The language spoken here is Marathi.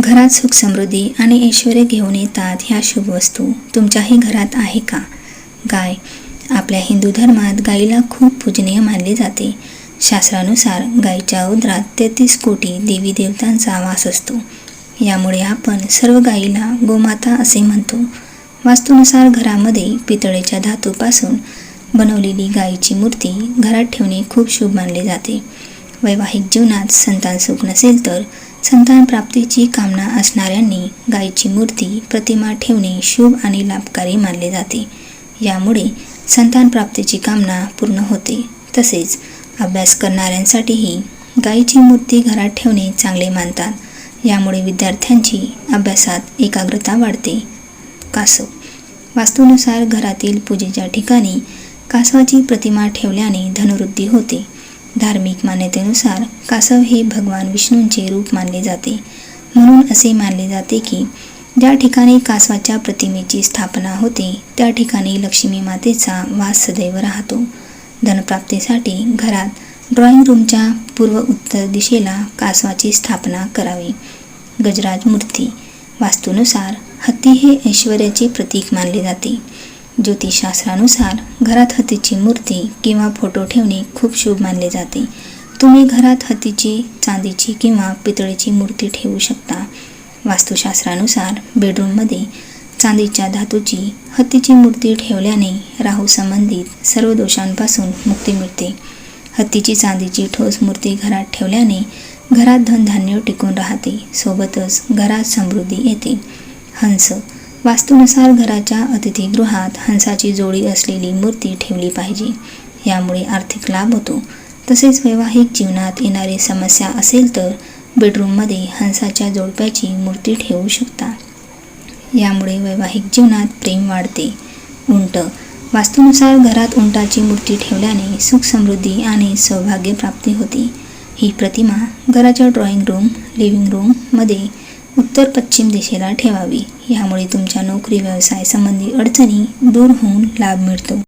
घरात सुख समृद्धी आणि ऐश्वर घेऊन येतात ह्या शुभ वस्तू. तुमच्याही घरात आहे का? गाय. आपल्या हिंदू धर्मात गायीला खूप पूजनीय मानले जाते. शास्त्रानुसार गायीच्या उदरात तेहतीस कोटी देवी देवतांचा वास असतो. यामुळे आपण सर्व गायीला गोमाता असे म्हणतो. वास्तूनुसार घरामध्ये पितळेच्या धातूपासून बनवलेली गायीची मूर्ती घरात ठेवणे खूप शुभ मानले जाते. वैवाहिक जीवनात संतान सुख नसेल तर संतान प्राप्तीची कामना असणाऱ्यांनी गायीची मूर्ती प्रतिमा ठेवणे शुभ आणि लाभकारी मानले जाते. यामुळे संतान प्राप्तीची कामना पूर्ण होते. तसेच अभ्यास करणाऱ्यांसाठीही गायीची मूर्ती घरात ठेवणे चांगले मानतात. यामुळे विद्यार्थ्यांची अभ्यासात एकाग्रता वाढते. कासव. वास्तूनुसार घरातील पूजेच्या ठिकाणी कासवाची प्रतिमा ठेवल्याने धनुवृद्धी होते. धार्मिक मान्यतेनुसार कासव हे भगवान विष्णूंचे रूप मानले जाते. म्हणून असे मानले जाते की ज्या ठिकाणी कासवाच्या प्रतिमेची स्थापना होते त्या ठिकाणी लक्ष्मी मातेचा वास सदैव राहतो. धनप्राप्तीसाठी घरात ड्रॉइंग रूमच्या पूर्व उत्तर दिशेला कासवाची स्थापना करावी. गजराज मूर्ती वास्तूनुसार हत्ती हे ऐश्वर्याचे प्रतीक मानले जाते. ज्योतिषशास्त्रानुसार घरात हत्तीची मूर्ती किंवा फोटो ठेवणे खूप शुभ मानले जाते. तुम्ही घरात हत्तीची चांदीची किंवा पितळेची मूर्ती ठेवू शकता. वास्तुशास्त्रानुसार बेडरूममध्ये चांदीच्या धातूची हत्तीची मूर्ती ठेवल्याने राहू संबंधित सर्व दोषांपासून मुक्ती मिळते. हत्तीची चांदीची ठोस मूर्ती घरात ठेवल्याने घरात धनधान्य टिकून राहते. सोबतच घरात समृद्धी येते. हंस वास्तूनुसार घराच्या अतिथीगृहात हंसाची जोडी असलेली मूर्ती ठेवली पाहिजे. यामुळे आर्थिक लाभ होतो. तसेच वैवाहिक जीवनात येणारी समस्या असेल तर बेडरूममध्ये हंसाच्या जोडप्याची मूर्ती ठेवू शकता. यामुळे वैवाहिक जीवनात प्रेम वाढते. उंट. वास्तूनुसार घरात उंटाची मूर्ती ठेवल्याने सुख समृद्धी आणि सौभाग्य प्राप्ती होते. ही प्रतिमा घराच्या ड्रॉइंग रूम लिव्हिंग रूममध्ये उत्तर पश्चिम दिशेला ठेवावी. यामुळे तुमच्या नोकरी व्यवसाय संबंधी अडचणी दूर होऊन लाभ मिळतो.